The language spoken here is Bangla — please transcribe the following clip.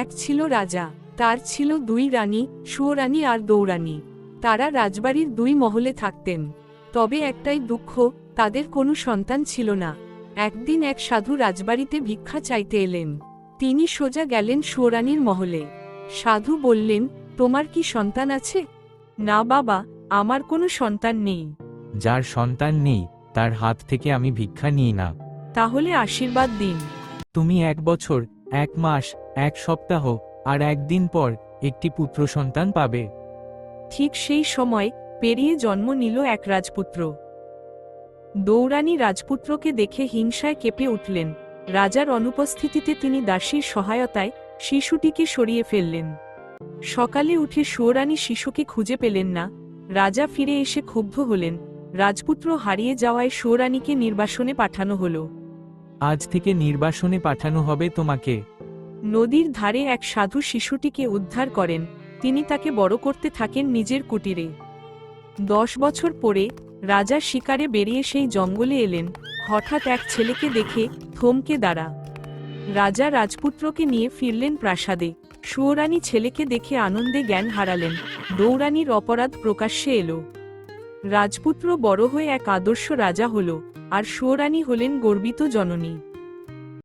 এক ছিল রাজা তার ছিল দুই রানী সুয়োরানী আর দৌরানী। তারা রাজবাড়ির দুই মহলে থাকতেন। তবে একটাই দুঃখ তাদের কোনো সন্তান ছিল না। একদিন এক সাধু রাজবাড়িতে ভিক্ষা চাইতে এলেন। তিনি সোজা গেলেন সুয়োরানীর মহলে। সাধু বললেন তোমার কি সন্তান আছে? না বাবা আমার কোনো সন্তান নেই। যার সন্তান নেই তার হাত থেকে আমি ভিক্ষা নিই না। তাহলে আশীর্বাদ দিন। তুমি এক বছর এক মাস, এক সপ্তাহ, আর একদিন পর একটি পুত্র সন্তান পাবে। ঠিক সেই সময় পেরিয়ে জন্ম নিল এক রাজপুত্র। দৌরানী রাজপুত্রকে দেখে হিংসায় কেঁপে উঠলেন। রাজার অনুপস্থিতিতে তিনি দাসীর সহায়তায় শিশুটিকে সরিয়ে ফেললেন। সকালে উঠে সুয়োরানী শিশুকে খুঁজে পেলেন না। রাজা ফিরে এসে ক্ষুব্ধ হলেন। রাজপুত্র হারিয়ে যাওয়ায় সুয়োরানীকে নির্বাসনে পাঠানো হল। আজ থেকে নির্বাসনে পাঠানো হবে তোমাকে। নদীর ধারে এক সাধু শিশুটিকে উদ্ধার করেন। তিনি তাকে বড় করতে থাকেন নিজের কুটিরে। দশ বছর পরে রাজা শিকারে বেরিয়ে সেই জঙ্গলে এলেন। হঠাৎ এক ছেলেকে দেখে থমকে দাঁড়া। রাজা রাজপুত্রকে নিয়ে ফিরলেন প্রাসাদে। সুয়োরানী ছেলেকে দেখে আনন্দে জ্ঞান হারালেন। দৌরানীর অপরাধ প্রকাশ্যে এলো। রাজপুত্র বড় হয়ে এক আদর্শ রাজা হল আর সুয়রানী হলেন গর্বিত জননী।